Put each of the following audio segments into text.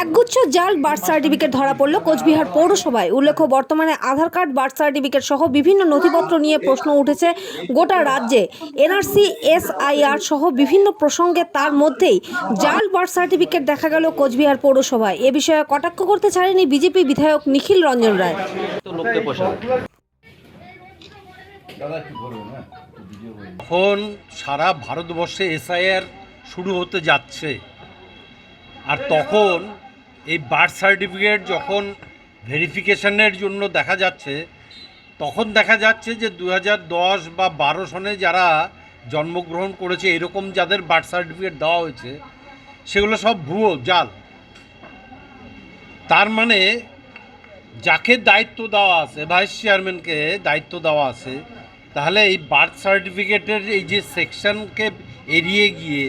একগুচ্ছ জাল birth certificate ধরা পড়ল কোচবিহার পৌরসভায়। উল্লেখ্য বর্তমানে আধার কার্ড বার্থ সার্টিফিকেট সহ বিভিন্ন নথিপত্র নিয়ে প্রশ্ন উঠেছে গোটা রাজ্যে। এনআরসি এসআইআর সহ বিভিন্ন প্রসঙ্গে তার মধ্যেই জাল বার্থ সার্টিফিকেট দেখা গেল কোচবিহার পৌরসভায়। এ বিষয়ে কটাক্ষ করতে ছাড়েনি বিজেপি বিধায়ক নিখিল রঞ্জন রায়। পোষাবে এখন সারা ভারতবর্ষে এসআইআর শুরু হতে যাচ্ছে। আর তখন এই বার্থ সার্টিফিকেট যখন ভেরিফিকেশনের জন্য দেখা যাচ্ছে, তখন দেখা যাচ্ছে যে দু বা বারো সনে যারা জন্মগ্রহণ করেছে, এরকম যাদের বার্থ সার্টিফিকেট দেওয়া হয়েছে, সেগুলো সব ভুয়ো, জাল। তার মানে যাকে দায়িত্ব দেওয়া আছে ভাইস চেয়ারম্যানকে দায়িত্ব দেওয়া আছে, তাহলে এই বার্থ সার্টিফিকেটের এই যে সেকশনকে এড়িয়ে গিয়ে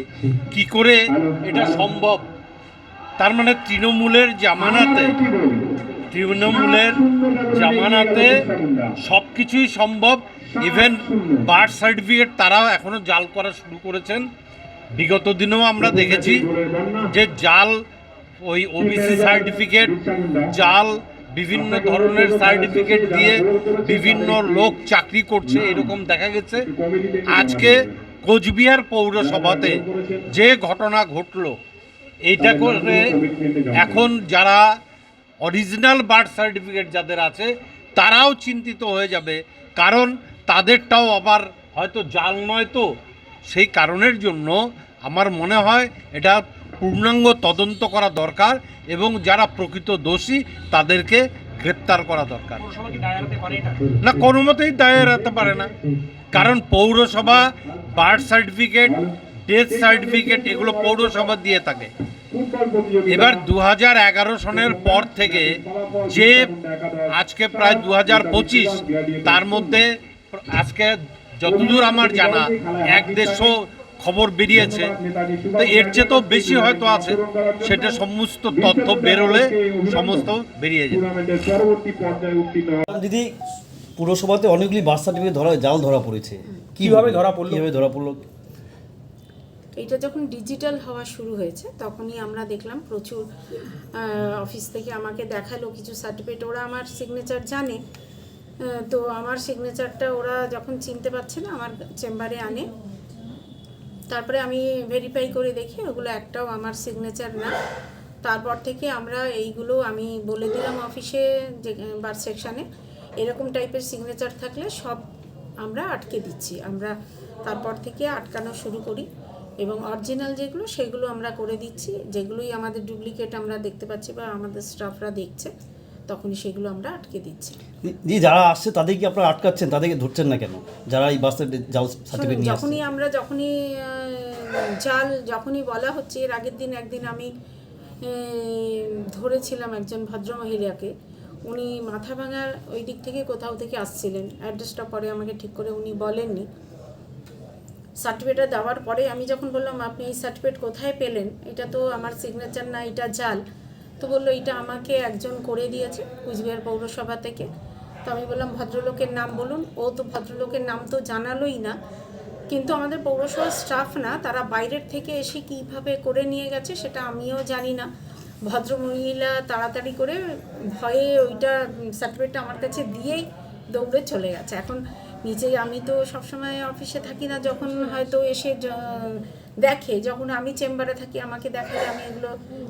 কি করে এটা সম্ভব? তার মানে তৃণমূলের জামানাতে তৃণমূলের জামানাতে সব কিছুই সম্ভব। ইভেন বার্থ সার্টিফিকেট তারাও এখনও জাল করা শুরু করেছেন। বিগত দিনেও আমরা দেখেছি যে জাল, ওই ওবিসি সার্টিফিকেট জাল বিভিন্ন ধরনের সার্টিফিকেট দিয়ে বিভিন্ন লোক চাকরি করছে, এরকম দেখা গেছে। আজকে কোচবিহার পৌরসভাতে যে ঘটনা ঘটলো এইটা করে এখন যারা অরিজিনাল বার্থ সার্টিফিকেট যাদের আছে তারাও চিন্তিত হয়ে যাবে। কারণ তাদেরটাও আবার হয়তো জাল নয় তো। সেই কারণের জন্য আমার মনে হয় এটা পূর্ণাঙ্গ তদন্ত করা দরকার এবং যারা প্রকৃত দোষী তাদেরকে গ্রেপ্তার করা দরকার। না কোনো মতেই দায় এড়াতে পারে না। কারণ পৌরসভা বার্থ সার্টিফিকেট ডেথ সার্টিফিকেট এগুলো পৌরসভা দিয়ে থাকে। এবার দু হাজার এগারো সনের পর থেকে যে আজকে প্রায় দু হাজার পঁচিশ তার মধ্যে আজকে যতদূর আমার জানা এক দেড়শো খবর বেরিয়েছে। তো এর চেয়ে তো বেশি হয়তো আছে। সেটা সমস্ত তথ্য বেরোলে সমস্ত বেরিয়ে যাবে দিদি পুরসভাতে অনেকগুলি বার্থ সার্টিফিকেট ধরা জাল ধরা পড়েছে। কীভাবে ধরা পড়ল? কীভাবে ধরা পড়ল? এটা যখন ডিজিটাল হওয়া শুরু হয়েছে, তখনই আমরা দেখলাম প্রচুর অফিস থেকে আমাকে দেখাল কিছু সার্টিফিকেট ওরা আমার সিগনেচার জানে। তো আমার সিগনেচারটা ওরা যখন চিনতে পারছে না, আমার চেম্বারে আনে। তারপরে আমি ভেরিফাই করে দেখি, ওগুলো একটাও আমার সিগনেচার না। তারপর থেকে আমরা এইগুলো আমি বলে দিলাম অফিসে যে, বার সেকশানে এরকম টাইপের সিগনেচার থাকলে সব আমরা আটকে দিচ্ছি। আমরা তারপর থেকে আটকানো শুরু করি। এবং অরিজিনাল যেগুলো সেগুলো আমরা করে দিচ্ছি। যেগুলোই আমাদের ডুপ্লিকেট আমরা দেখতে পাচ্ছি বা আমাদের স্টাফরা দেখছে তখনই সেগুলো আমরা আটকে দিচ্ছি। দিদি যারা আসছে তাদেরকে আপনারা আটকাচ্ছেন তাদেরকে ধরছেন না কেন? যারা এই বার্থ জাল সার্টিফিকেট নিয়ে যখনই আমরা যখনই জাল যখনই বলা হচ্ছে এর আগের দিন একদিন আমি ধরেছিলাম একজন ভদ্রমহিলাকে উনি মাথা ভাঙার ওই দিক থেকে কোথাও থেকে আসছিলেন। অ্যাড্রেসটা পরে আমাকে ঠিক করে উনি বলেননি। সার্টিফিকেটটা দেওয়ার পরে আমি যখন বললাম, আপনি এই সার্টিফিকেট কোথায় পেলেন? এটা তো আমার সিগনেচার না, এটা জাল। তো বলল, এটা আমাকে একজন করে দিয়েছে কুচবিহার পৌরসভা থেকে। তো আমি বললাম, ভদ্রলোকের নাম বলুন। ও তো ভদ্রলোকের নাম তো জানালোই না। কিন্তু আমাদের পৌরসভার স্টাফ না, তারা বাইরের থেকে এসে কীভাবে করে নিয়ে গেছে সেটা আমিও জানি না। ভদ্রমহিলা তাড়াতাড়ি করে ভয়ে ওইটা সার্টিফিকেটটা আমার কাছে দিয়েই দৌড়ে চলে গেছে। এখন নিচে আমি তো সবসময় অফিসে থাকি না, যখন হয়তো এসে দেখে, যখন আমি চেম্বারে থাকি, আমাকে দেখালে আমি এগুলো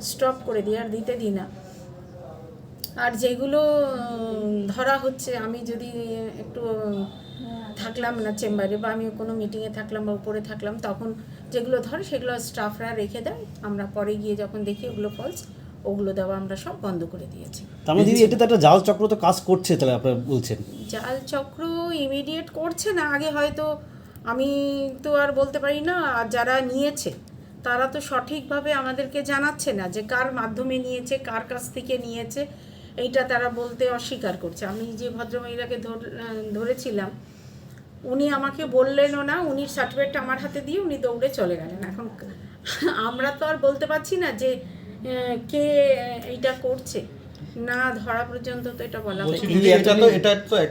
স্টপ করে দিই, আর দিতে দিই না। আর যেগুলো ধরা হচ্ছে, আমি যদি একটু থাকলাম না চেম্বারে বা আমি কোনো মিটিংয়ে থাকলাম বা উপরে থাকলাম, তখন যেগুলো ধরে, সেগুলো স্টাফরা রেখে দেয়। আমরা পরে গিয়ে যখন দেখি, ওগুলো ফলস ওগুলো দেওয়া আমরা সব বন্ধ করে দিয়েছি। তার মানে দিদি এটা তো একটা জাল চক্র তো কাজ করছে তাহলে আপনারা বলছেন। জাল চক্র ইমিডিয়েট করছে না আগে হয়তো আমি তো আর বলতে পারি না আর যারা নিয়েছে তারা তো সঠিকভাবে আমাদেরকে জানাচ্ছে না যে কার মাধ্যমে নিয়েছে কার কাছ থেকে নিয়েছে এইটা তারা বলতে অস্বীকার করছে। আমি যে ভদ্রমহিলাকে ধর- ধরেছিলাম উনি আমাকে বললেনও না উনি সার্টিফিকেটটা আমার হাতে দিয়ে উনি দৌড়ে চলে গেলেন। এখন আমরা তো আর বলতে পারছি না যে কে এটা করছে? না ধরা পর্যন্ত তো এটা বলা এটা তো এটা তো